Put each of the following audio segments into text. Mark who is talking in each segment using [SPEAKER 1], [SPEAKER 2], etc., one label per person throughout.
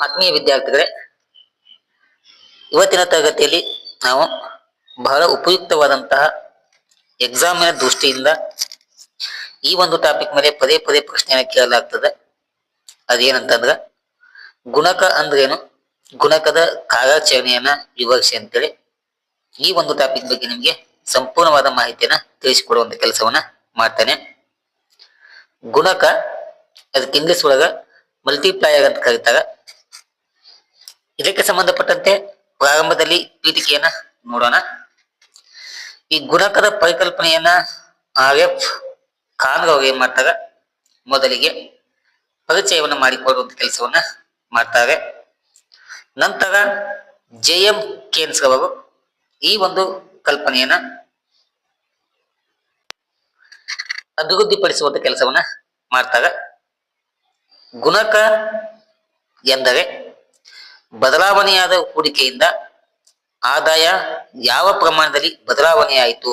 [SPEAKER 1] ಆತ್ಮೀಯ ವಿದ್ಯಾರ್ಥಿಗಳೇ, ಇವತ್ತಿನ ತರಗತಿಯಲ್ಲಿ ನಾವು ಬಹಳ ಉಪಯುಕ್ತವಾದಂತಹ ಎಕ್ಸಾಮಿನ ದೃಷ್ಟಿಯಿಂದ ಈ ಒಂದು ಟಾಪಿಕ್ ಮೇಲೆ ಪದೇ ಪದೇ ಪ್ರಶ್ನೆಯನ್ನು ಕೇಳಲಾಗ್ತದೆ. ಅದೇನಂತಂದ್ರೆ, ಗುಣಕ ಅಂದ್ರೇನು? ಗುಣಕದ ಕಾರ್ಯಾಚರಣೆಯನ್ನ ವಿವರಿಸಿ ಅಂತೇಳಿ ಈ ಒಂದು ಟಾಪಿಕ್ ಬಗ್ಗೆ ನಿಮಗೆ ಸಂಪೂರ್ಣವಾದ ಮಾಹಿತಿಯನ್ನ ತಿಳಿಸಿಕೊಡುವಂತ ಕೆಲಸವನ್ನ ಮಾಡ್ತೇನೆ. ಗುಣಕ ಅದಕ್ಕೆ ಇಂಗ್ಲಿಷ್ ಒಳಗ ಮಲ್ಟಿಪ್ಲಾಯರ್ ಅಂತ ಕರೀತಾರ. ಇದಕ್ಕೆ ಸಂಬಂಧಪಟ್ಟಂತೆ ಪ್ರಾರಂಭದಲ್ಲಿ ಪೀಠಿಕೆಯನ್ನ ನೋಡೋಣ. ಈ ಗುಣಕದ ಪರಿಕಲ್ಪನೆಯನ್ನ ಆರ್ ಎಫ್ ಖಾನ್ ಅವರು ಏನ್ ಮಾಡ್ತಾರ ಮೊದಲಿಗೆ ಪರಿಚಯವನ್ನ ಮಾಡಿಕೊಡುವಂತ ಕೆಲಸವನ್ನ ಮಾಡ್ತಾರೆ. ನಂತರ ಜೆ ಎಂ ಕೇನ್ಸ್ ಅವರು ಈ ಒಂದು ಕಲ್ಪನೆಯನ್ನ ಅಭಿವೃದ್ಧಿಪಡಿಸುವಂತ ಕೆಲಸವನ್ನ ಮಾಡ್ತಾರೆ ಗುಣಕ ಎಂದರೆ ಬದಲಾವಣೆಯಾದ ಹೂಡಿಕೆಯಿಂದ ಆದಾಯ ಯಾವ ಪ್ರಮಾಣದಲ್ಲಿ ಬದಲಾವಣೆಯಾಯಿತು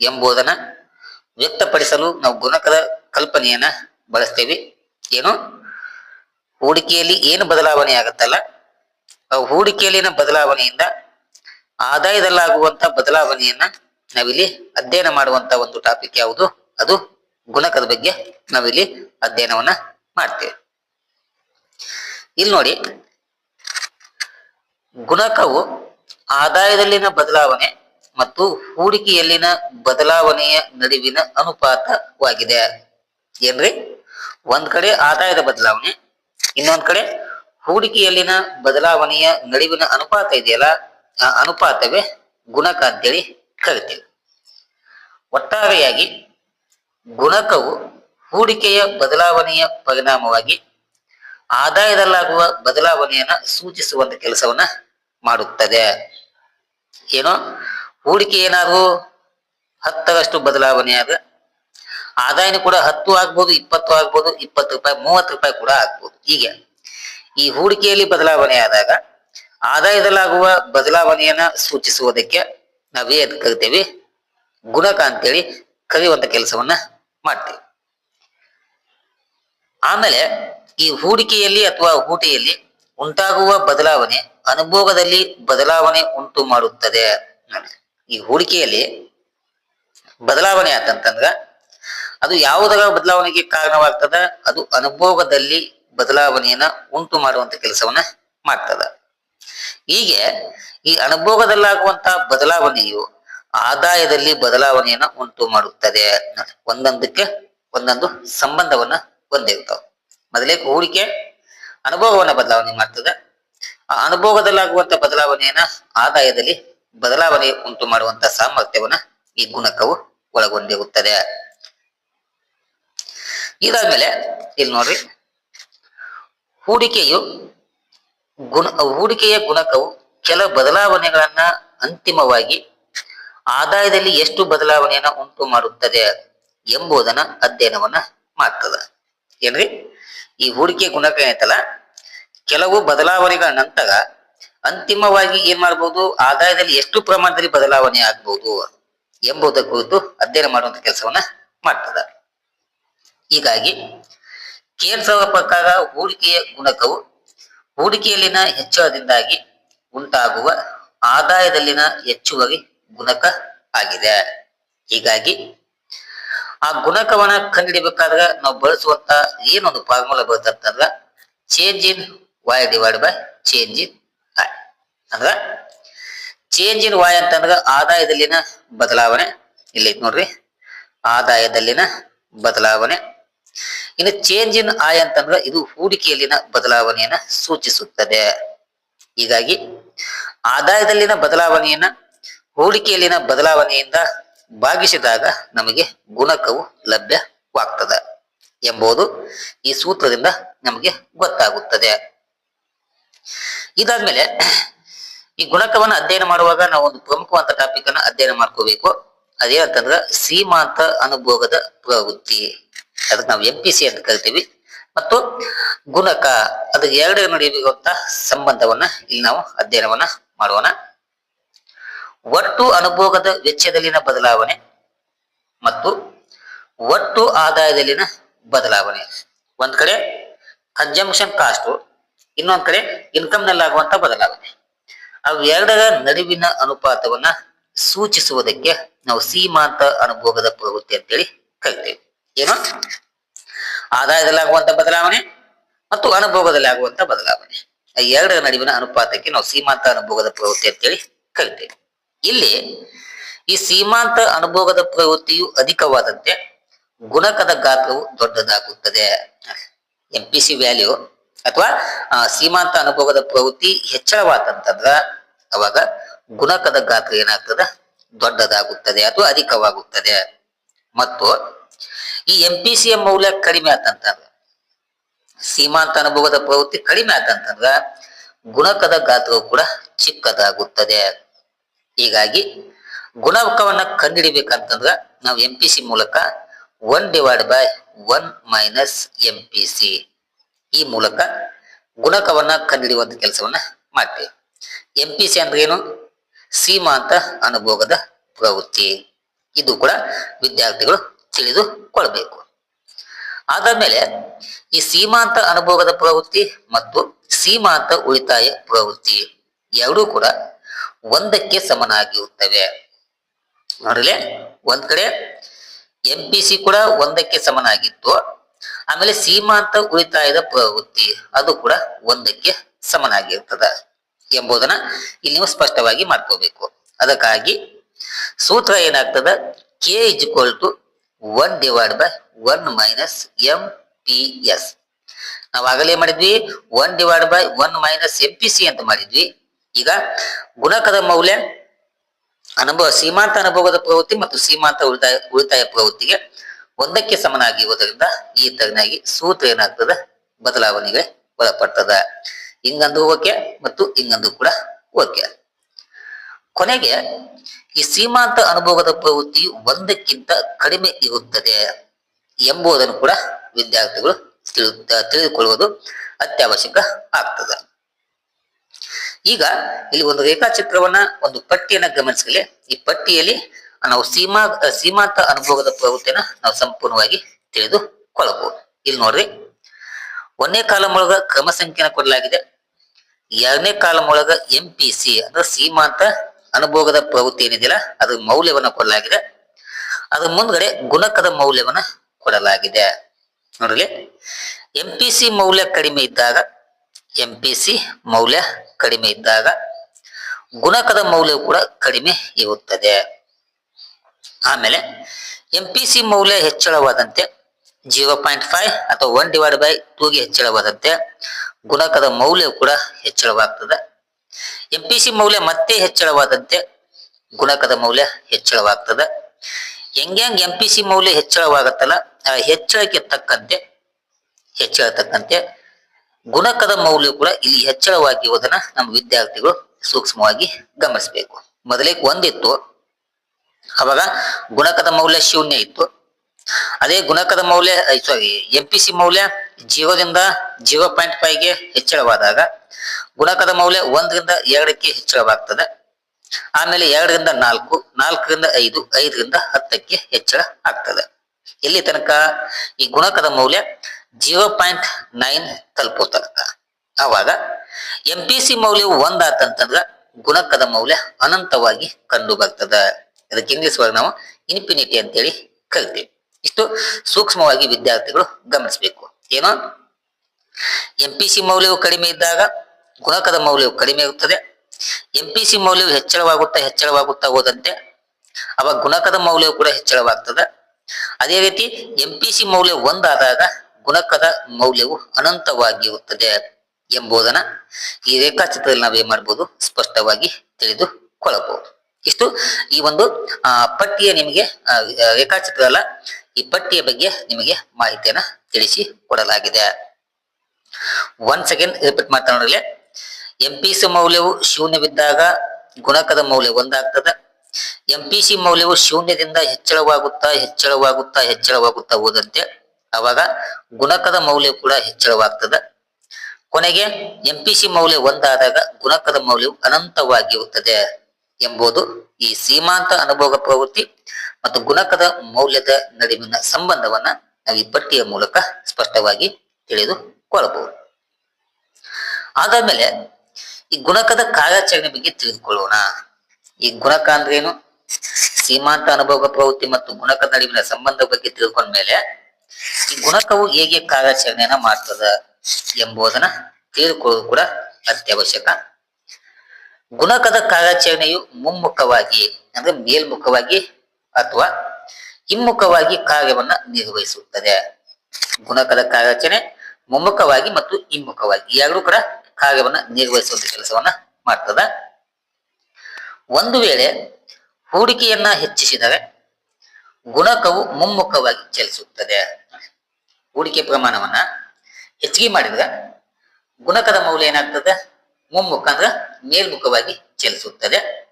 [SPEAKER 1] ಎಂಬುದನ್ನ ವ್ಯಕ್ತಪಡಿಸಲು ನಾವು ಗುಣಕದ ಕಲ್ಪನೆಯನ್ನ ಬಳಸ್ತೇವೆ. ಏನು? ಹೂಡಿಕೆಯಲ್ಲಿ ಏನು ಬದಲಾವಣೆ ಆಗುತ್ತಲ್ಲ? ಆ ಹೂಡಿಕೆಯಲ್ಲಿನ ಬದಲಾವಣೆಯಿಂದ ಆದಾಯದಲ್ಲಾಗುವಂತ ಬದಲಾವಣೆಯನ್ನ ನಾವಿಲ್ಲಿ ಅಧ್ಯಯನ ಮಾಡುವಂತ ಒಂದು ಟಾಪಿಕ್ ಯಾವುದು? ಅದು ಗುಣಕದ ಬಗ್ಗೆ ನಾವಿಲ್ಲಿ ಅಧ್ಯಯನವನ್ನ ಮಾಡ್ತೇವೆ. ಇಲ್ಲಿ ನೋಡಿ ಗುಣಕವು ಆದಾಯದಲ್ಲಿನ ಬದಲಾವಣೆ ಮತ್ತು ಹೂಡಿಕೆಯಲ್ಲಿನ ಬದಲಾವಣೆಯ ನಡುವಿನ ಅನುಪಾತವಾಗಿದೆ. ಏನ್ರಿ? ಒಂದ್ ಕಡೆ ಆದಾಯದ ಬದಲಾವಣೆ, ಇನ್ನೊಂದ್ ಕಡೆ ಹೂಡಿಕೆಯಲ್ಲಿನ ಬದಲಾವಣೆಯ ನಡುವಿನ ಅನುಪಾತ ಇದೆಯಲ್ಲ, ಆ ಅನುಪಾತವೇ ಗುಣಕ ಅಂತೇಳಿ ಕರಿತೇವೆ. ಒಟ್ಟಾರೆಯಾಗಿ ಗುಣಕವು ಹೂಡಿಕೆಯ ಬದಲಾವಣೆಯ ಪರಿಣಾಮವಾಗಿ ಆದಾಯದಲ್ಲಾಗುವ ಬದಲಾವಣೆಯನ್ನ ಸೂಚಿಸುವಂತ ಕೆಲಸವನ್ನ ಮಾಡುತ್ತದೆ. ಏನು ಹೂಡಿಕೆ ಏನಾದ್ರು ಹತ್ತರಷ್ಟು ಬದಲಾವಣೆ ಆದ್ರೆ ಆದಾಯನೂ ಕೂಡ ಹತ್ತು ಆಗ್ಬೋದು, ಇಪ್ಪತ್ತು ಆಗ್ಬೋದು, ಇಪ್ಪತ್ತು ರೂಪಾಯಿ, ಮೂವತ್ತು ರೂಪಾಯಿ ಕೂಡ ಆಗ್ಬೋದು. ಹೀಗೆ ಈ ಹೂಡಿಕೆಯಲ್ಲಿ ಬದಲಾವಣೆ ಆದಾಗ ಆದಾಯದಲ್ಲಾಗುವ ಬದಲಾವಣೆಯನ್ನ ಸೂಚಿಸುವುದಕ್ಕೆ ನಾವೇನ್ ಕರಿತೇವೆ? ಗುಣಕ ಅಂತೇಳಿ ಕರೆಯುವಂತ ಕೆಲಸವನ್ನ ಮಾಡ್ತೇವೆ. ಆಮೇಲೆ ಈ ಹೂಡಿಕೆಯಲ್ಲಿ ಅಥವಾ ಹೂಟೆಯಲ್ಲಿ ಉಂಟಾಗುವ ಬದಲಾವಣೆ ಅನುಭೋಗದಲ್ಲಿ ಬದಲಾವಣೆ ಉಂಟು ಮಾಡುತ್ತದೆ ಈ ಹೂಡಿಕೆಯಲ್ಲಿ ಬದಲಾವಣೆ ಆತಂತಂದ್ರ ಅದು ಯಾವುದರ ಬದಲಾವಣೆಗೆ ಕಾರಣವಾಗ್ತದ, ಅದು ಅನುಭೋಗದಲ್ಲಿ ಬದಲಾವಣೆಯನ್ನ ಉಂಟು ಮಾಡುವಂತ ಕೆಲಸವನ್ನ ಮಾಡ್ತದ. ಹೀಗೆ ಈ ಅನುಭೋಗದಲ್ಲಾಗುವಂತಹ ಬದಲಾವಣೆಯು ಆದಾಯದಲ್ಲಿ ಬದಲಾವಣೆಯನ್ನ ಉಂಟು ಮಾಡುತ್ತದೆ ಒಂದೊಂದಕ್ಕೆ ಒಂದೊಂದು ಸಂಬಂಧವನ್ನ ಹೊಂದಿರ್ತಾವ. ಮೊದಲೇ ಹೂಡಿಕೆ ಅನುಭವವನ್ನ ಬದಲಾವಣೆ ಮಾಡ್ತದೆ ಆ ಅನುಭೋಗದಲ್ಲಾಗುವಂತ ಬದಲಾವಣೆಯನ್ನ ಆದಾಯದಲ್ಲಿ ಬದಲಾವಣೆ ಉಂಟು ಮಾಡುವಂತ ಸಾಮರ್ಥ್ಯವನ್ನ ಈ ಗುಣಕವು ಒಳಗೊಂಡಿರುತ್ತದೆ. ಇದಾದ್ಮೇಲೆ ಇಲ್ಲಿ ನೋಡ್ರಿ. ಹೂಡಿಕೆಯು ಗುಣ, ಹೂಡಿಕೆಯ ಗುಣಕವು ಕೆಲ ಬದಲಾವಣೆಗಳನ್ನ ಅಂತಿಮವಾಗಿ ಆದಾಯದಲ್ಲಿ ಎಷ್ಟು ಬದಲಾವಣೆಯನ್ನ ಉಂಟು ಮಾಡುತ್ತದೆ ಎಂಬುದನ್ನ ಅಧ್ಯಯನವನ್ನ ಮಾಡ್ತದ. ಏನ್ರಿ? ಈ ಹೂಡಿಕೆ ಗುಣಕ ಐತಲ್ಲ ಕೆಲವು ಬದಲಾವಣೆಗಳ ನಂತರ ಅಂತಿಮವಾಗಿ ಏನ್ ಮಾಡ್ಬೋದು? ಆದಾಯದಲ್ಲಿ ಎಷ್ಟು ಪ್ರಮಾಣದಲ್ಲಿ ಬದಲಾವಣೆ ಆಗ್ಬಹುದು ಎಂಬುದರ ಕುರಿತು ಅಧ್ಯಯನ ಮಾಡುವಂತ ಕೆಲಸವನ್ನ ಮಾಡ್ತದ. ಹೀಗಾಗಿ ಕೇಂದ್ರ ಪ್ರಕಾರ ಹೂಡಿಕೆಯ ಗುಣಕವು ಹೂಡಿಕೆಯಲ್ಲಿನ ಹೆಚ್ಚಳದಿಂದಾಗಿ ಉಂಟಾಗುವ ಆದಾಯದಲ್ಲಿನ ಹೆಚ್ಚುವರಿ ಗುಣಕ ಆಗಿದೆ. ಹೀಗಾಗಿ ಆ ಗುಣಕವನ್ನ ಕಂಡುಹಿಡಿಬೇಕಾದ್ರೆ ನಾವು ಬಳಸುವಂತ ಏನೊಂದು formula ಬರ್ತಂತಂದ್ರ change in Y divide by change in Y ಅಂದ್ರೆ ಚೇಂಜ್ ಇನ್ ವಾಯ್ ಅಂತಂದ್ರೆ ಆದಾಯದಲ್ಲಿನ ಬದಲಾವಣೆ. ಇಲ್ಲಿ ನೋಡ್ರಿ. ಆದಾಯದಲ್ಲಿನ ಬದಲಾವಣೆ. ಇನ್ನು ಚೇಂಜ್ ಇನ್ ಆಯ್ ಅಂತಂದ್ರೆ ಇದು ಹೂಡಿಕೆಯಲ್ಲಿನ ಬದಲಾವಣೆಯನ್ನ ಸೂಚಿಸುತ್ತದೆ. ಹೀಗಾಗಿ ಆದಾಯದಲ್ಲಿನ ಬದಲಾವಣೆಯನ್ನ ಹೂಡಿಕೆಯಲ್ಲಿನ ಬದಲಾವಣೆಯಿಂದ ಭಾಗಿಸಿದಾಗ ನಮಗೆ ಗುಣಕವು ಲಭ್ಯವಾಗ್ತದೆ ಎಂಬುದು ಈ ಸೂತ್ರದಿಂದ ನಮಗೆ ಗೊತ್ತಾಗುತ್ತದೆ. ಇದಾದ್ಮೇಲೆ ಈ ಗುಣಕವನ್ನ ಅಧ್ಯಯನ ಮಾಡುವಾಗ ನಾವು ಒಂದು ಪ್ರಮುಖವಾದ ಟಾಪಿಕ್ ಅನ್ನ ಅಧ್ಯಯನ ಮಾಡ್ಕೋಬೇಕು. ಅದೇನಂತಂದ್ರ ಸೀಮಾಂತ ಅನುಭೋಗದ ಪ್ರವೃತ್ತಿ. ಅದಕ್ಕೆ ನಾವು ಎಂ ಪಿ ಸಿ ಅಂತ ಕರಿತೀವಿ. ಮತ್ತು ಗುಣಕ ಅದು ಎರಡು ನಡೆಯುವಂತ ಸಂಬಂಧವನ್ನ ಇಲ್ಲಿ ನಾವು ಅಧ್ಯಯನವನ್ನ ಮಾಡೋಣ. ಒಟ್ಟು ಅನುಭೋಗದ ವೆಚ್ಚದಲ್ಲಿನ ಬದಲಾವಣೆ ಮತ್ತು ಒಟ್ಟು ಆದಾಯದಲ್ಲಿನ ಬದಲಾವಣೆ. ಒಂದ್ ಕಡೆ ಕನ್ಸಂಪ್ಷನ್ ಕಾಸ್ಟ್ ಇನ್ನೊಂದ್ ಕಡೆ ಇನ್ಕಮ್ನಲ್ಲಿ ಆಗುವಂತ ಬದಲಾವಣೆ. ಅವು ಎರಡರ ನಡುವಿನ ಅನುಪಾತವನ್ನ ಸೂಚಿಸುವುದಕ್ಕೆ ನಾವು ಸೀಮಾಂತ ಅನುಭೋಗದ ಪ್ರವೃತ್ತಿ ಅಂತೇಳಿ ಕರಿತೇವೆ. ಏನು? ಆದಾಯದಲ್ಲಿ ಆಗುವಂತ ಬದಲಾವಣೆ ಮತ್ತು ಅನುಭೋಗದಲ್ಲಿ ಆಗುವಂತ ಬದಲಾವಣೆ. ಆ ಎರಡರ ನಡುವಿನ ಅನುಪಾತಕ್ಕೆ ನಾವು ಸೀಮಾಂತ ಅನುಭೋಗದ ಪ್ರವೃತ್ತಿ ಅಂತೇಳಿ ಕರಿತೇವೆ. ಇಲ್ಲಿ ಈ ಸೀಮಾಂತ ಅನುಭೋಗದ ಪ್ರವೃತ್ತಿಯು ಅಧಿಕವಾದಂತೆ ಗುಣಕದ ಗಾತ್ರವು ದೊಡ್ಡದಾಗುತ್ತದೆ. ಎಂ ಪಿ ಸಿ ವ್ಯಾಲ್ಯೂ ಅಥವಾ ಸೀಮಾಂತ ಅನುಭವದ ಪ್ರವೃತ್ತಿ ಹೆಚ್ಚಳವಾತಂತಂದ್ರ ಅವಾಗ ಗುಣಕದ ಗಾತ್ರ ಏನಾಗ್ತದ? ದೊಡ್ಡದಾಗುತ್ತದೆ ಅಥವಾ ಅಧಿಕವಾಗುತ್ತದೆ. ಮತ್ತು ಈ ಎಂ ಪಿ ಸಿ ಯ ಮೌಲ್ಯ ಕಡಿಮೆ ಆತಂತಂದ್ರ, ಸೀಮಾಂತ ಅನುಭವದ ಪ್ರವೃತ್ತಿ ಕಡಿಮೆ ಆತಂತಂದ್ರ ಗುಣಕದ ಗಾತ್ರವು ಕೂಡ ಚಿಕ್ಕದಾಗುತ್ತದೆ. ಹೀಗಾಗಿ ಗುಣಕವನ್ನ ಕಂಡುಹಿಡಿಬೇಕಂತಂದ್ರ ನಾವು ಎಂ ಪಿ ಸಿ ಮೂಲಕ one divide by one minus M P C ಈ ಮೂಲಕ ಗುಣಕವನ್ನ ಕಂಡುಹಿಡಿಯುವಂತ ಕೆಲಸವನ್ನ ಮಾಡ್ತೇವೆ. ಎಂ ಪಿ ಸಿ ಅಂದ್ರೆ ಏನು? ಸೀಮಾಂತ ಅನುಭೋಗದ ಪ್ರವೃತ್ತಿ. ಇದು ಕೂಡ ವಿದ್ಯಾರ್ಥಿಗಳು ತಿಳಿದುಕೊಳ್ಬೇಕು. ಆದಮೇಲೆ ಈ ಸೀಮಾಂತ ಅನುಭೋಗದ ಪ್ರವೃತ್ತಿ ಮತ್ತು ಸೀಮಾಂತ ಉಳಿತಾಯ ಪ್ರವೃತ್ತಿ ಎರಡೂ ಕೂಡ ಒಂದಕ್ಕೆ ಸಮನಾಗಿರುತ್ತವೆ. ನೋಡ್ರಿ ಒಂದ್ ಕಡೆ ಎಂ ಪಿ ಸಿ ಕೂಡ ಒಂದಕ್ಕೆ ಸಮನಾಗಿತ್ತು. ಆಮೇಲೆ ಸೀಮಾಂತ ಉಳಿತಾಯದ ಪ್ರವೃತ್ತಿ, ಅದು ಕೂಡ ಒಂದಕ್ಕೆ ಸಮನಾಗಿರ್ತದ ಎಂಬುದನ್ನ ಇಲ್ಲಿ ನೀವು ಸ್ಪಷ್ಟವಾಗಿ ಮಾಡ್ಕೋಬೇಕು. ಅದಕ್ಕಾಗಿ ಸೂತ್ರ ಏನಾಗ್ತದ? K is equal to one divide by one minus M P S ನಾವಾಗಲೇ ಮಾಡಿದ್ವಿ one divide by one minus M P C ಅಂತ ಮಾಡಿದ್ವಿ. ಈಗ ಗುಣಕದ ಮೌಲ್ಯ, ಅನುಭವ ಸೀಮಾಂತ ಅನುಭವದ ಪ್ರವೃತ್ತಿ ಮತ್ತು ಸೀಮಾಂತ ಉಳಿತಾಯ ಉಳಿತಾಯ ಪ್ರವೃತ್ತಿಗೆ ಒಂದಕ್ಕೆ ಸಮನಾಗಿ ಸಮನಾಗಿರುವುದರಿಂದ ಈ ತಗ್ನಾಗಿ ಸೂತ್ರ ಏನಾಗ್ತದ? ಬದಲಾವಣೆಗೆ ಒಳಪಡ್ತದ. ಹಿಂಗಂದು ಓಕೆ ಮತ್ತು ಹಿಂಗಂದು ಕೂಡ ಓಕೆ. ಕೊನೆಗೆ ಈ ಸೀಮಾಂತ ಅನುಭವದ ಪ್ರವೃತ್ತಿಯು ಒಂದಕ್ಕಿಂತ ಕಡಿಮೆ ಇರುತ್ತದೆ ಎಂಬುದನ್ನು ಕೂಡ ವಿದ್ಯಾರ್ಥಿಗಳು ತಿಳಿ ತಿಳಿದುಕೊಳ್ಳುವುದು ಅತ್ಯವಶ್ಯಕ ಆಗ್ತದೆ. ಈಗ ಇಲ್ಲಿ ಒಂದು ರೇಖಾಚಿತ್ರವನ್ನ, ಒಂದು ಪಟ್ಟಿಯನ್ನ ಗಮನಿಸಲಿ ಈ ಪಟ್ಟಿಯಲ್ಲಿ ನಾವು ಸೀಮಾ ಸೀಮಾಂತ ಅನುಭವದ ಪ್ರವೃತ್ತಿಯನ್ನ ನಾವು ಸಂಪೂರ್ಣವಾಗಿ ತಿಳಿದುಕೊಳ್ಳಬಹುದು ಇಲ್ಲಿ ನೋಡ್ರಿ. ಒಂದನೇ ಕಾಲಂ ಒಳಗ ಕ್ರಮ ಸಂಖ್ಯೆನ ಕೊಡಲಾಗಿದೆ. ಎರಡನೇ ಕಾಲಂ ಒಳಗ ಎಂ ಪಿ ಸಿ ಅಂದ್ರೆ ಸೀಮಾಂತ ಅನುಭೋಗದ ಪ್ರವೃತ್ತಿ ಏನಿದೆಯಲ್ಲ ಅದ್ರ ಮೌಲ್ಯವನ್ನ ಕೊಡಲಾಗಿದೆ. ಅದ್ರ ಮುಂದ್ಗಡೆ ಗುಣಕದ ಮೌಲ್ಯವನ್ನ ಕೊಡಲಾಗಿದೆ. ನೋಡ್ರಿ. ಎಂ ಪಿ ಸಿ ಮೌಲ್ಯ ಕಡಿಮೆ ಇದ್ದಾಗ ಎಂ ಪಿ ಸಿ ಮೌಲ್ಯ ಕಡಿಮೆ ಇದ್ದಾಗ ಗುಣಕದ ಮೌಲ್ಯವು ಕೂಡ ಕಡಿಮೆ ಇರುತ್ತದೆ. ಆಮೇಲೆ ಎಂ ಪಿ ಸಿ ಮೌಲ್ಯ ಹೆಚ್ಚಳವಾದಂತೆ ಜೀರೋ ಪಾಯಿಂಟ್ ಫೈವ್ ಅಥವಾ ಒನ್ ಡಿವೈಡ್ ಬೈ ಟೂಗೆ ಹೆಚ್ಚಳವಾದಂತೆ ಗುಣಕದ ಮೌಲ್ಯ ಕೂಡ ಹೆಚ್ಚಳವಾಗ್ತದೆ. ಎಂ ಪಿ ಸಿ ಮೌಲ್ಯ ಮತ್ತೆ ಹೆಚ್ಚಳವಾದಂತೆ ಗುಣಕದ ಮೌಲ್ಯ ಹೆಚ್ಚಳವಾಗ್ತದೆ. ಹೆಂಗ್ಯಾಂಗ್ ಎಂ ಪಿ ಸಿ ಮೌಲ್ಯ ಹೆಚ್ಚಳವಾಗತ್ತಲ್ಲ, ಆ ಹೆಚ್ಚಳಕ್ಕೆ ತಕ್ಕಂತೆ ಹೆಚ್ಚಳ ತಕ್ಕಂತೆ ಗುಣಕದ ಮೌಲ್ಯ ಕೂಡ ಇಲ್ಲಿ ಹೆಚ್ಚಳವಾಗಿರುವುದನ್ನ ನಮ್ಮ ವಿದ್ಯಾರ್ಥಿಗಳು ಸೂಕ್ಷ್ಮವಾಗಿ ಗಮನಿಸಬೇಕು. ಮೊದಲಿಗೆ ಒಂದಿತ್ತು. ಅವಾಗ ಗುಣಕದ ಮೌಲ್ಯ ಶೂನ್ಯ ಇತ್ತು. ಅದೇ ಗುಣಕದ ಮೌಲ್ಯ ಸಾರಿ ಎಂ ಪಿ ಸಿ ಮೌಲ್ಯ ಜೀರೋದಿಂದ ಜೀರೋ ಪಾಯಿಂಟ್ ಫೈವ್ಗೆ ಹೆಚ್ಚಳವಾದಾಗ ಗುಣಕದ ಮೌಲ್ಯ ಒಂದರಿಂದ ಎರಡಕ್ಕೆ ಹೆಚ್ಚಳವಾಗ್ತದೆ. ಆಮೇಲೆ ಎರಡರಿಂದ ನಾಲ್ಕು, ನಾಲ್ಕರಿಂದ ಐದು, ಐದರಿಂದ ಹತ್ತಕ್ಕೆ ಹೆಚ್ಚಳ ಆಗ್ತದೆ. ಇಲ್ಲಿ ತನಕ? ಈ ಗುಣಕದ ಮೌಲ್ಯ ಜೀರೋ ಪಾಯಿಂಟ್ ನೈನ್ ತಲುಪೋ ತನಕ. ಆವಾಗ ಎಂ ಪಿ ಸಿ ಮೌಲ್ಯವು ಒಂದಾತಂತಂದ್ರ ಗುಣಕದ ಮೌಲ್ಯ ಅನಂತವಾಗಿ ಕಂಡು ಬರ್ತದ ಅದಕ್ಕೆ ಇಂಗ್ಲಿಷ್ ಒಳಗೆ ನಾವು ಇನ್ಫಿನಿಟಿ ಅಂತೇಳಿ ಕರಿತೀವಿ. ಇಷ್ಟು ಸೂಕ್ಷ್ಮವಾಗಿ ವಿದ್ಯಾರ್ಥಿಗಳು ಗಮನಿಸಬೇಕು. ಏನೋ? ಎಂ ಪಿ ಸಿ ಮೌಲ್ಯವು ಕಡಿಮೆ ಇದ್ದಾಗ ಗುಣಕದ ಮೌಲ್ಯವು ಕಡಿಮೆ ಇರುತ್ತದೆ. ಎಂ ಪಿ ಸಿ ಮೌಲ್ಯವು ಹೆಚ್ಚಳವಾಗುತ್ತಾ ಹೆಚ್ಚಳವಾಗುತ್ತಾ ಹೋದಂತೆ ಅವಾಗ ಗುಣಕದ ಮೌಲ್ಯವು ಕೂಡ ಹೆಚ್ಚಳವಾಗ್ತದೆ. ಅದೇ ರೀತಿ ಎಂ ಪಿ ಸಿ ಮೌಲ್ಯ ಒಂದಾದಾಗ ಗುಣಕದ ಮೌಲ್ಯವು ಅನಂತವಾಗಿರುತ್ತದೆ ಎಂಬುದನ್ನ ಈ ರೇಖಾಚಿತ್ರದಲ್ಲಿ ನಾವೇನ್ ಮಾಡ್ಬೋದು? ಸ್ಪಷ್ಟವಾಗಿ ತಿಳಿದುಕೊಳ್ಳಬಹುದು. ಇಷ್ಟು. ಈ ಒಂದು ಪಟ್ಟಿಯ ನಿಮಗೆ ರೇಖಾಚಿತ್ರದಲ್ಲ ಈ ಪಟ್ಟಿಯ ಬಗ್ಗೆ ನಿಮಗೆ ಮಾಹಿತಿಯನ್ನ ತಿಳಿಸಿ ಕೊಡಲಾಗಿದೆ. ಒನ್ ಸೆಕೆಂಡ್ ರಿಪೀಟ್ ಮಾಡ್ತಾ ನೋಡಲಿ ಎಂ ಪಿ ಸಿ ಮೌಲ್ಯವು ಶೂನ್ಯವಿದ್ದಾಗ ಗುಣಕದ ಮೌಲ್ಯ ಒಂದಾಗ್ತದೆ. ಎಂ ಪಿ ಸಿ ಮೌಲ್ಯವು ಶೂನ್ಯದಿಂದ ಹೆಚ್ಚಳವಾಗುತ್ತಾ ಹೆಚ್ಚಳವಾಗುತ್ತಾ ಹೆಚ್ಚಳವಾಗುತ್ತಾ ಹೋದಂತೆ ಅವಾಗ ಗುಣಕದ ಮೌಲ್ಯ ಕೂಡ ಹೆಚ್ಚಳವಾಗ್ತದೆ. ಕೊನೆಗೆ ಎಂ ಪಿ ಸಿ ಮೌಲ್ಯ ಒಂದಾದಾಗ ಗುಣಕದ ಮೌಲ್ಯವು ಅನಂತವಾಗಿರುತ್ತದೆ. ಎಂಬುದು ಈ ಸೀಮಾಂತ ಅನುಭೋಗ ಪ್ರವೃತ್ತಿ ಮತ್ತು ಗುಣಕದ ಮೌಲ್ಯದ ನಡುವಿನ ಸಂಬಂಧವನ್ನ ನಾವು ಈ ಪಟ್ಟಿಯ ಮೂಲಕ ಸ್ಪಷ್ಟವಾಗಿ ತಿಳಿದುಕೊಳ್ಳಬಹುದು ಅದಾದ್ಮೇಲೆ ಈ ಗುಣಕದ ಕಾರ್ಯಾಚರಣೆ ಬಗ್ಗೆ ತಿಳಿದುಕೊಳ್ಳೋಣ. ಈ ಗುಣಕ ಅಂದ್ರೇನು ಸೀಮಾಂತ ಅನುಭವ ಪ್ರವೃತ್ತಿ ಮತ್ತು ಗುಣಕದ ನಡುವಿನ ಸಂಬಂಧ ಬಗ್ಗೆ ತಿಳ್ಕೊಂಡ ಮೇಲೆ ಈ ಗುಣಕವು ಹೇಗೆ ಕಾರ್ಯಾಚರಣೆಯನ್ನ ಮಾಡ್ತದ ಎಂಬುದನ್ನ ತಿಳಿದುಕೊಳ್ಳೋದು ಕೂಡ ಅತ್ಯವಶ್ಯಕ. ಗುಣಕದ ಕಾರ್ಯಾಚರಣೆಯು ಮುಮ್ಮುಖವಾಗಿ, ಅಂದ್ರೆ ಮೇಲ್ಮುಖವಾಗಿ ಅಥವಾ ಹಿಮ್ಮುಖವಾಗಿ ಕಾರ್ಯವನ್ನ ನಿರ್ವಹಿಸುತ್ತದೆ. ಗುಣಕದ ಕಾರ್ಯಾಚರಣೆ ಮುಮ್ಮುಖವಾಗಿ ಮತ್ತು ಹಿಮ್ಮುಖವಾಗಿ ಎರಡೂ ಕೂಡ ಕಾರ್ಯವನ್ನ ನಿರ್ವಹಿಸುವಂತ ಕೆಲಸವನ್ನ ಮಾಡ್ತದ. ಒಂದು ವೇಳೆ ಹೂಡಿಕೆಯನ್ನ ಹೆಚ್ಚಿಸಿದರೆ ಗುಣಕವು ಮುಮ್ಮುಖವಾಗಿ ಚಲಿಸುತ್ತದೆ. ಹೂಡಿಕೆ ಪ್ರಮಾಣವನ್ನ ಹೆಚ್ಚಿಗೆ ಮಾಡಿದ್ರೆ ಗುಣಕದ ಮೌಲ್ಯ ಏನಾಗ್ತದೆ? ಮುಮ್ಮುಖ ಅಂದ್ರೆ ಮೇಲ್ಮುಖವಾಗಿ ಚಲಿಸುತ್ತದೆ.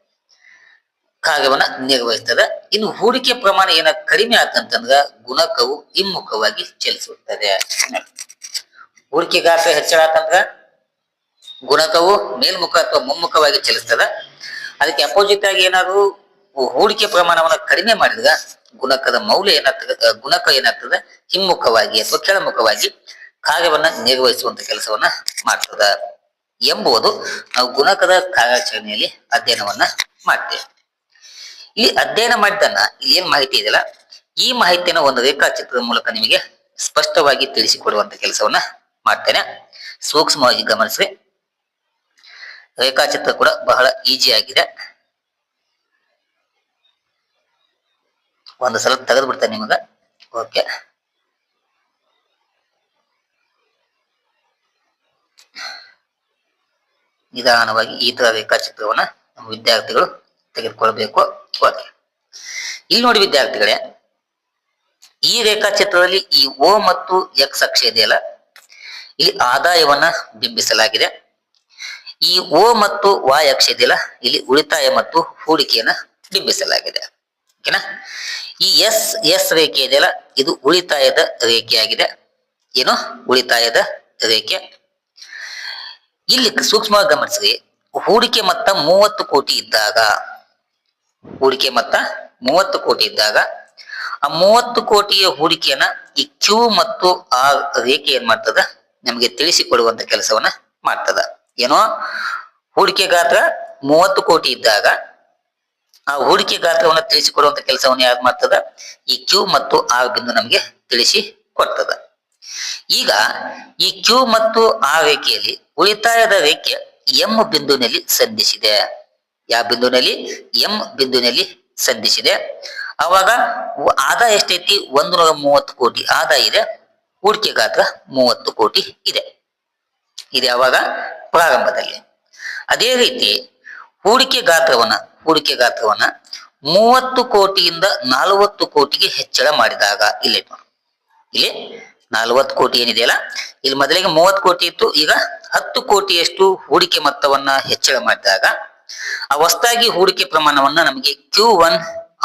[SPEAKER 1] ಕಾರ್ಯವನ್ನ ನಿರ್ವಹಿಸ್ತದೆ. ಇನ್ನು ಹೂಡಿಕೆ ಪ್ರಮಾಣ ಏನ ಕಡಿಮೆ ಆತಂತಂದ್ರ ಗುಣಕವು ಹಿಮ್ಮುಖವಾಗಿ ಚಲಿಸುತ್ತದೆ. ಹೂಡಿಕೆ ಗಾತ್ರ ಹೆಚ್ಚಳ ಆತಂದ್ರ ಗುಣಕವು ಮೇಲ್ಮುಖ ಅಥವಾ ಮುಮ್ಮುಖವಾಗಿ ಚಲಿಸ್ತದ. ಅದಕ್ಕೆ ಅಪೋಸಿಟ್ ಆಗಿ ಏನಾದ್ರು ಹೂಡಿಕೆ ಪ್ರಮಾಣವನ್ನ ಕಡಿಮೆ ಮಾಡಿದಾಗ ಗುಣಕದ ಮೌಲ್ಯ ಏನಾಗ್ತದೆ ಗುಣಕ ಏನಾಗ್ತದೆ? ಹಿಮ್ಮುಖವಾಗಿ ಅಥವಾ ಕೆಳಮುಖವಾಗಿ ಕಾರ್ಯವನ್ನ ನಿರ್ವಹಿಸುವಂತ ಕೆಲಸವನ್ನ ಮಾಡ್ತದ. ಎಂಬುದು ನಾವು ಗುಣಕದ ಕಾರ್ಯಾಚರಣೆಯಲ್ಲಿ ಅಧ್ಯಯನವನ್ನ ಮಾಡ್ತೇವೆ. ಇಲ್ಲಿ ಅಧ್ಯಯನ ಮಾಡಿದನ್ನ ಇಲ್ಲಿ ಏನ್ ಮಾಹಿತಿ ಇದೆಯಲ್ಲ, ಈ ಮಾಹಿತಿಯನ್ನು ಒಂದು ರೇಖಾಚಿತ್ರದ ಮೂಲಕ ನಿಮಗೆ ಸ್ಪಷ್ಟವಾಗಿ ತಿಳಿಸಿಕೊಡುವಂತ ಕೆಲಸವನ್ನ ಮಾಡ್ತೇನೆ. ಸೂಕ್ಷ್ಮವಾಗಿ ಗಮನಿಸ್ರಿ. ರೇಖಾಚಿತ್ರ ಕೂಡ ಬಹಳ ಈಜಿ ಆಗಿದೆ. ಒಂದು ಸಲ ತೆಗೆದು ಬಿಡ್ತೇನೆ ನಿಮಗ. ಓಕೆ ನಿಧಾನವಾಗಿ ಈ ತರ ರೇಖಾಚಿತ್ರವನ್ನ ನಮ್ಮ ವಿದ್ಯಾರ್ಥಿಗಳು ತೆಗೆದುಕೊಳ್ಬೇಕು. ಇಲ್ಲಿ ನೋಡಿ ವಿದ್ಯಾರ್ಥಿಗಳೇ, ಈ ರೇಖಾಚಿತ್ರದಲ್ಲಿ ಈ ಓ ಮತ್ತು ಎಕ್ಸ್ ಅಕ್ಷ ಇದೆಯಲ್ಲ, ಇಲ್ಲಿ ಆದಾಯವನ್ನ ಬಿಂಬಿಸಲಾಗಿದೆ. ಈ ಓ ಮತ್ತು ವಾಯ್ ಅಕ್ಷ ಇದೆಯಲ್ಲ, ಇಲ್ಲಿ ಉಳಿತಾಯ ಮತ್ತು ಹೂಡಿಕೆಯನ್ನ ಬಿಂಬಿಸಲಾಗಿದೆ. ಓಕೆನಾ? ಈ ಎಸ್ ಎಸ್ ರೇಖೆ ಇದೆಯಲ್ಲ, ಇದು ಉಳಿತಾಯದ ರೇಖೆಯಾಗಿದೆ. ಏನು? ಉಳಿತಾಯದ ರೇಖೆ. ಇಲ್ಲಿ ಸೂಕ್ಷ್ಮವಾಗಿ ಗಮನಿಸಿ. ಹೂಡಿಕೆ ಮೊತ್ತ ಮೂವತ್ತು ಕೋಟಿ ಇದ್ದಾಗ, ಹೂಡಿಕೆ ಮೊತ್ತ ಮೂವತ್ತು ಕೋಟಿ ಇದ್ದಾಗ, ಆ ಮೂವತ್ತು ಕೋಟಿಯ ಹೂಡಿಕೆಯನ್ನ ಈ ಕ್ಯೂ ಮತ್ತು ಆ ರೇಖೆ ಏನ್ ಮಾಡ್ತದ? ನಮಗೆ ತಿಳಿಸಿಕೊಡುವಂತ ಕೆಲಸವನ್ನ ಮಾಡ್ತದ. ಏನೋ ಹೂಡಿಕೆ ಗಾತ್ರ ಮೂವತ್ತು ಕೋಟಿ ಇದ್ದಾಗ, ಆ ಹೂಡಿಕೆ ಗಾತ್ರವನ್ನ ತಿಳಿಸಿಕೊಡುವಂತ ಕೆಲಸವನ್ನ ಯಾವ್ದು ಮಾಡ್ತದ? ಈ ಕ್ಯೂ ಮತ್ತು ಆ ಬಿಂದು ನಮಗೆ ತಿಳಿಸಿ ಕೊಡ್ತದ. ಈಗ ಈ ಕ್ಯೂ ಮತ್ತು ಆ ರೇಖೆಯಲ್ಲಿ ಉಳಿತಾಯದ ರೇಖೆ ಎಂ ಬಿಂದುವಿನಲ್ಲಿ ಸಂಧಿಸಿದೆ. ಯಾವ ಬಿಂದುವಿನಲ್ಲಿ? ಎಂ ಬಿಂದುವಿನಲ್ಲಿ ಸಂಧಿಸಿದೆ. ಅವಾಗ ಆದಾಯ ಎಷ್ಟೈತಿ? ಒಂದು ನೂರ ಮೂವತ್ತು ಕೋಟಿ ಆದಾಯ ಇದೆ. ಹೂಡಿಕೆ ಗಾತ್ರ ಮೂವತ್ತು ಕೋಟಿ ಇದೆ. ಇದು ಯಾವಾಗ? ಪ್ರಾರಂಭದಲ್ಲಿ. ಅದೇ ರೀತಿ ಹೂಡಿಕೆ ಗಾತ್ರವನ್ನ ಹೂಡಿಕೆ ಗಾತ್ರವನ್ನ ಮೂವತ್ತು ಕೋಟಿಯಿಂದ ನಲವತ್ತು ಕೋಟಿಗೆ ಹೆಚ್ಚಳ ಮಾಡಿದಾಗ, ಇಲ್ಲಿ. ಇಲ್ಲಿ ನಲವತ್ತು ಕೋಟಿ ಏನಿದೆಯಲ್ಲ? ಇಲ್ಲಿ ಮೊದಲಿಗೆ ಮೂವತ್ತು ಕೋಟಿ ಇತ್ತು, ಈಗ ಹತ್ತು ಕೋಟಿಯಷ್ಟು ಹೂಡಿಕೆ ಮೊತ್ತವನ್ನ ಹೆಚ್ಚಳ ಮಾಡಿದಾಗ ಆ ಹೊಸದಾಗಿ ಹೂಡಿಕೆ ಪ್ರಮಾಣವನ್ನ ನಮಗೆ ಕ್ಯೂ ಒನ್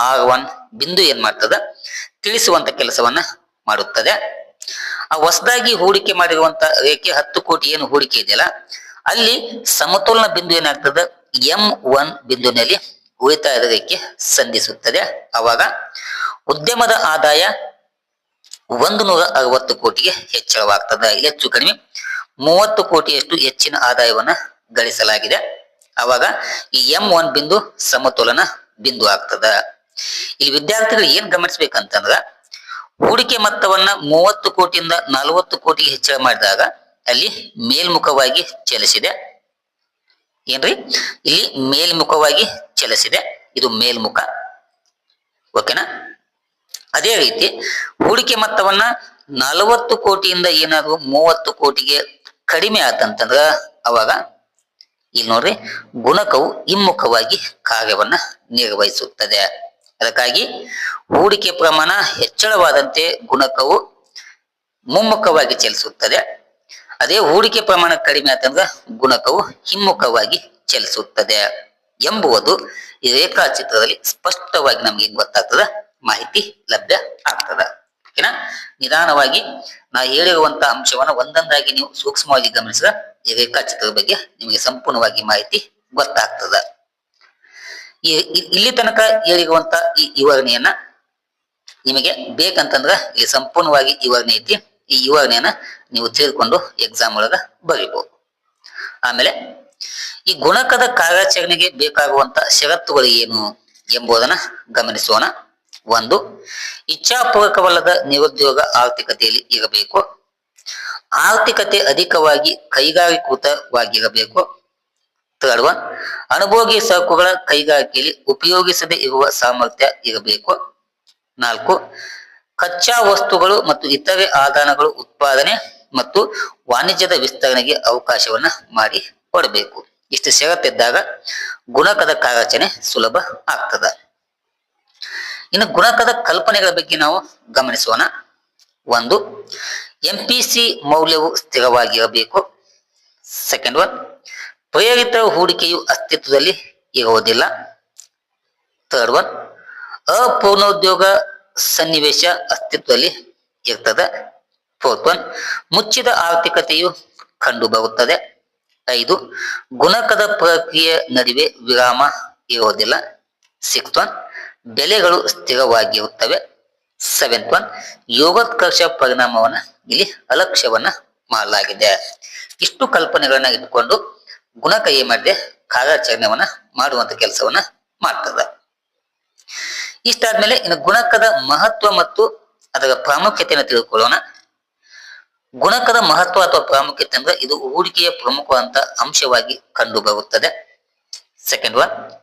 [SPEAKER 1] ಆರ್ ಒನ್ ಬಿಂದು ಏನ್ ಮಾಡ್ತದ? ತಿಳಿಸುವಂತ ಕೆಲಸವನ್ನ ಮಾಡುತ್ತದೆ. ಆ ಹೊಸದಾಗಿ ಹೂಡಿಕೆ ಮಾಡಿರುವಂತ ರೇಖೆ ಹತ್ತು ಕೋಟಿ ಏನು ಹೂಡಿಕೆ ಇದೆಯಲ್ಲ? ಅಲ್ಲಿ ಸಮತೋಲನ ಬಿಂದು ಏನಾಗ್ತದೆ? ಎಂ ಒನ್ ಬಿಂದುವಿನಲ್ಲಿ ಉಳಿತಾಯದ ರೇಖೆ ಸಂಧಿಸುತ್ತದೆ. ಅವಾಗ ಉದ್ಯಮದ ಆದಾಯ ಒಂದು ನೂರ ಅರವತ್ತು ಕೋಟಿಗೆ ಹೆಚ್ಚಳವಾಗ್ತದೆ. ಹೆಚ್ಚು ಕಡಿಮೆ ಮೂವತ್ತು ಕೋಟಿಯಷ್ಟು ಹೆಚ್ಚಿನ ಆದಾಯವನ್ನ ಗಳಿಸಲಾಗಿದೆ. ಅವಾಗ ಈ ಎಂ ಒನ್ ಬಿಂದು ಸಮತೋಲನ ಬಿಂದು ಆಗ್ತದ. ಇಲ್ಲಿ ವಿದ್ಯಾರ್ಥಿಗಳು ಏನ್ ಗಮನಿಸ್ಬೇಕಂತಂದ್ರ, ಹೂಡಿಕೆ ಮೊತ್ತವನ್ನ ಮೂವತ್ತು ಕೋಟಿಯಿಂದ ನಲವತ್ತು ಕೋಟಿಗೆ ಹೆಚ್ಚಳ ಮಾಡಿದಾಗ ಅಲ್ಲಿ ಮೇಲ್ಮುಖವಾಗಿ ಚಲಿಸಿದೆ. ಏನ್ರಿ? ಇಲ್ಲಿ ಮೇಲ್ಮುಖವಾಗಿ ಚಲಿಸಿದೆ. ಇದು ಮೇಲ್ಮುಖ. ಓಕೆನಾ ಅದೇ ರೀತಿ ಹೂಡಿಕೆ ಮೊತ್ತವನ್ನ ನಲವತ್ತು ಕೋಟಿಯಿಂದ ಏನಾದ್ರು ಮೂವತ್ತು ಕೋಟಿಗೆ ಕಡಿಮೆ ಆತಂತಂದ್ರ ಅವಾಗ ಇಲ್ಲಿ ನೋಡ್ರಿ ಗುಣಕವು ಹಿಮ್ಮುಖವಾಗಿ ಕಾರ್ಯವನ್ನ ನಿರ್ವಹಿಸುತ್ತದೆ. ಅದಕ್ಕಾಗಿ ಹೂಡಿಕೆ ಪ್ರಮಾಣ ಹೆಚ್ಚಳವಾದಂತೆ ಗುಣಕವು ಮುಮ್ಮುಖವಾಗಿ ಚಲಿಸುತ್ತದೆ. ಅದೇ ಹೂಡಿಕೆ ಪ್ರಮಾಣ ಕಡಿಮೆ ಆತಂದ್ರ ಗುಣಕವು ಹಿಮ್ಮುಖವಾಗಿ ಚಲಿಸುತ್ತದೆ ಎಂಬುವುದು ಈ ರೇಖಾಚಿತ್ರದಲ್ಲಿ ಸ್ಪಷ್ಟವಾಗಿ ನಮಗೆ ಗೊತ್ತಾಗ್ತದ. ಮಾಹಿತಿ ಲಭ್ಯ ಆಗ್ತದ. ಓಕೆನಾ? ನಿಧಾನವಾಗಿ ನಾ ಹೇಳಿರುವಂತಹ ಅಂಶವನ್ನ ಒಂದೊಂದಾಗಿ ನೀವು ಸೂಕ್ಷ್ಮವಾಗಿ ಗಮನಿಸಿದ ಈ ರೇಖಾಚಿತ್ರದ ಬಗ್ಗೆ ನಿಮಗೆ ಸಂಪೂರ್ಣವಾಗಿ ಮಾಹಿತಿ ಗೊತ್ತಾಗ್ತದ. ಈ- ಇಲ್ಲಿ ತನಕ ಹೇಳಿರುವಂತ ಈ ವಿವರಣೆಯನ್ನ ನಿಮಗೆ ಬೇಕಂತಂದ್ರ ಇಲ್ಲಿ ಸಂಪೂರ್ಣವಾಗಿ ವಿವರಣೆ ಐತಿ. ಈ ವಿವರಣೆಯನ್ನ ನೀವು ತಿಳ್ಕೊಂಡು ಎಕ್ಸಾಮ್ ಒಳಗ ಬರೀಬಹುದು. ಆಮೇಲೆ ಈ ಗುಣಕದ ಕಾರ್ಯಾಚರಣೆಗೆ ಬೇಕಾಗುವಂತ ಷರತ್ತುಗಳು ಏನು ಎಂಬುದನ್ನ ಗಮನಿಸೋಣ. ಒಂದು, ಇಚ್ಛಾಪೂರ್ವಕವಲ್ಲದ ನಿರುದ್ಯೋಗ ಆರ್ಥಿಕತೆಯಲ್ಲಿ ಇರಬೇಕು. ಆರ್ಥಿಕತೆ ಅಧಿಕವಾಗಿ ಕೈಗಾರಿಕೃತವಾಗಿರಬೇಕು. ತರ್ಡ್ ಒನ್ ಅನುಭೋಗಿ ಸರಕುಗಳ ಕೈಗಾರಿಕೆಯಲ್ಲಿ ಉಪಯೋಗಿಸದೆ ಇರುವ ಸಾಮರ್ಥ್ಯ ಇರಬೇಕು. ನಾಲ್ಕು, ಕಚ್ಚಾ ವಸ್ತುಗಳು ಮತ್ತು ಇತರೆ ಆದಾನಗಳು ಉತ್ಪಾದನೆ ಮತ್ತು ವಾಣಿಜ್ಯದ ವಿಸ್ತರಣೆಗೆ ಅವಕಾಶವನ್ನ ಮಾಡಿ ಕೊಡಬೇಕು. ಇಷ್ಟು ಷರತ್ತಿದ್ದಾಗ ಗುಣಕದ ಕಾರ್ಯಾಚರಣೆ ಸುಲಭ ಆಗ್ತದ. ಇನ್ನು ಗುಣಕದ ಕಲ್ಪನೆಗಳ ಬಗ್ಗೆ ನಾವು ಗಮನಿಸೋಣ. ಒಂದು ಎಂಪಿಸಿ ಮೌಲ್ಯವು ಸ್ಥಿರವಾಗಿರಬೇಕು. ಸೆಕೆಂಡ್ ಒನ್ ಪ್ರೇರಿತ ಹೂಡಿಕೆಯು ಅಸ್ತಿತ್ವದಲ್ಲಿ ಇರುವುದಿಲ್ಲ. ಥರ್ಡ್ ಒನ್ ಅಪೂರ್ಣೋದ್ಯೋಗ ಸನ್ನಿವೇಶ ಅಸ್ತಿತ್ವದಲ್ಲಿ ಇರ್ತದೆ. ಫೋರ್ತ್ ಒನ್ ಮುಚ್ಚಿದ ಆರ್ಥಿಕತೆಯು ಕಂಡು ಬರುತ್ತದೆ ಐದು, ಗುಣಕದ ಪ್ರಕ್ರಿಯೆ ನಡುವೆ ವಿರಾಮ ಇರುವುದಿಲ್ಲ. ಸಿಕ್ಸ್ತ್ ಒನ್ ಬೆಲೆಗಳು ಸ್ಥಿರವಾಗಿರುತ್ತವೆ. ಸೆವೆಂತ್ ಒನ್ ಯೋಗೋತ್ಕರ್ಷ ಪರಿಣಾಮವನ್ನ ಇಲ್ಲಿ ಅಲಕ್ಷ್ಯವನ್ನ ಮಾಡಲಾಗಿದೆ. ಇಷ್ಟು ಕಲ್ಪನೆಗಳನ್ನ ಇಟ್ಕೊಂಡು ಗುಣಕ ಏನ್ ಮಾಡಿದೆ ಕಾರ್ಯಾಚರಣೆಯನ್ನ ಮಾಡುವಂತ ಕೆಲಸವನ್ನ ಮಾಡ್ತದ. ಇಷ್ಟಾದ್ಮೇಲೆ ಇನ್ನು ಗುಣಕದ ಮಹತ್ವ ಮತ್ತು ಅದರ ಪ್ರಾಮುಖ್ಯತೆಯನ್ನು ತಿಳ್ಕೊಳ್ಳೋಣ. ಗುಣಕದ ಮಹತ್ವ ಅಥವಾ ಪ್ರಾಮುಖ್ಯತೆ ಅಂದ್ರೆ ಇದು ಹೂಡಿಕೆಯ ಪ್ರಮುಖವಾದಂತ ಅಂಶವಾಗಿ ಕಂಡು ಬರುತ್ತದೆ. ಸೆಕೆಂಡ್ ಒನ್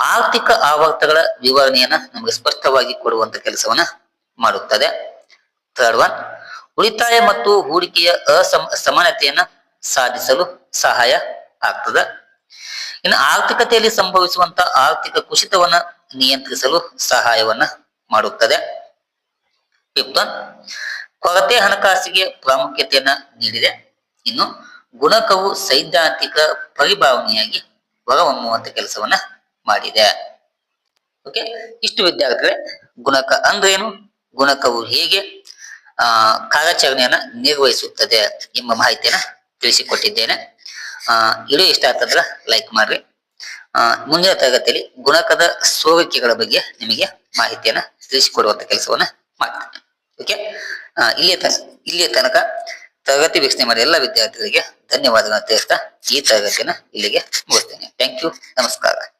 [SPEAKER 1] ಆರ್ಥಿಕ ಆವರ್ತಗಳ ವಿವರಣೆಯನ್ನ ನಮಗೆ ಸ್ಪಷ್ಟವಾಗಿ ಕೊಡುವಂತ ಕೆಲಸವನ್ನ ಮಾಡುತ್ತದೆ. ಥರ್ಡ್ ಒನ್ ಉಳಿತಾಯ ಮತ್ತು ಹೂಡಿಕೆಯ ಅಸಮ, ಸಮಾನತೆಯನ್ನ ಸಾಧಿಸಲು ಸಹಾಯ ಆಗ್ತದ. ಇನ್ನು ಆರ್ಥಿಕತೆಯಲ್ಲಿ ಸಂಭವಿಸುವಂತ ಆರ್ಥಿಕ ಕುಸಿತವನ್ನ ನಿಯಂತ್ರಿಸಲು ಸಹಾಯವನ್ನ ಮಾಡುತ್ತದೆ. ಫಿಫ್ತ್ ಕೊರತೆ ಹಣಕಾಸಿಗೆ ಪ್ರಾಮುಖ್ಯತೆಯನ್ನ ನೀಡಿದೆ. ಇನ್ನು ಗುಣಕವು ಸೈದ್ಧಾಂತಿಕ ಪರಿಭಾವನೆಯಾಗಿ ಹೊರಹೊಮ್ಮುವಂತ ಕೆಲಸವನ್ನ ಮಾಡಿದೆ. ಓಕೆ ಇಷ್ಟು ವಿದ್ಯಾರ್ಥಿಗಳೇ, ಗುಣಕ ಅಂದ್ರೇನು? ಗುಣಕವು ಹೇಗೆ? ಆ, ಕಾರ್ಯಾಚರಣೆಯನ್ನ ನಿರ್ವಹಿಸುತ್ತದೆ ಎಂಬ ಮಾಹಿತಿಯನ್ನ ತಿಳಿಸಿಕೊಟ್ಟಿದ್ದೇನೆ. ಆ ಇಡೀ ಇಷ್ಟ ಆಗ್ತದ್ರ ಲೈಕ್ ಮಾಡ್ರಿ. ಮುಂದಿನ ತರಗತಿಯಲ್ಲಿ ಗುಣಕದ ಸೋರಿಕೆಗಳ ಬಗ್ಗೆ ನಿಮಗೆ ಮಾಹಿತಿಯನ್ನ ತಿಳಿಸಿಕೊಡುವಂತ ಕೆಲಸವನ್ನ ಮಾಡ್ತೇನೆ. ಓಕೆ ಇಲ್ಲಿಯ ಇಲ್ಲಿಯ ತನಕ ತರಗತಿ ವೀಕ್ಷಣೆ ಮಾಡಿದ ಎಲ್ಲ ವಿದ್ಯಾರ್ಥಿಗಳಿಗೆ ಧನ್ಯವಾದಗಳನ್ನು ತಿಳಿಸ್ತಾ ಈ ತರಗತಿಯನ್ನ ಇಲ್ಲಿಗೆ ಮುಗಿಸ್ತೇನೆ. ಥ್ಯಾಂಕ್ ಯು ನಮಸ್ಕಾರ.